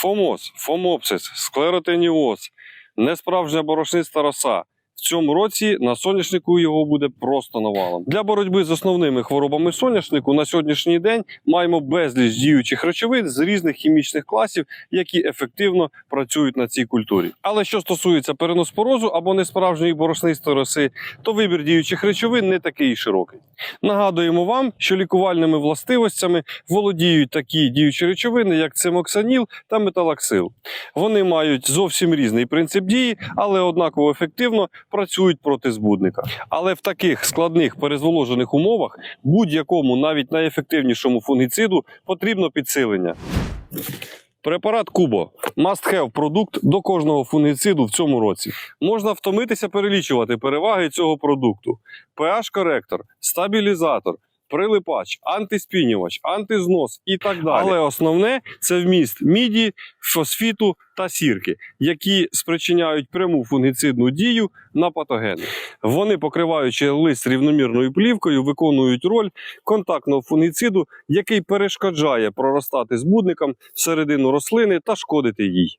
Фомоз, фомопсис, склеротеніоз, несправжня борошниста роса. Цьому році на соняшнику його буде просто навалом. Для боротьби з основними хворобами соняшнику на сьогоднішній день маємо безліч діючих речовин з різних хімічних класів, які ефективно працюють на цій культурі. Але що стосується переноспорозу або несправжньої борошнистої роси, то вибір діючих речовин не такий широкий. Нагадуємо вам, що лікувальними властивостями володіють такі діючі речовини, як цимоксаніл та металаксил. Вони мають зовсім різний принцип дії, але однаково ефективно працюють проти збудника. Але в таких складних перезволожених умовах будь-якому, навіть найефективнішому фунгіциду потрібно підсилення. Препарат Кубо must have продукт до кожного фунгіциду в цьому році. Можна втомитися перелічувати переваги цього продукту: pH-коректор, стабілізатор, прилипач, антиспінювач, антизнос і так далі. Але основне це вміст міді, фосфіту та сірки, які спричиняють пряму фунгіцидну дію на патогени. Вони, покриваючи лист рівномірною плівкою, виконують роль контактного фунгіциду, який перешкоджає проростати збудникам всередину рослини та шкодити їй.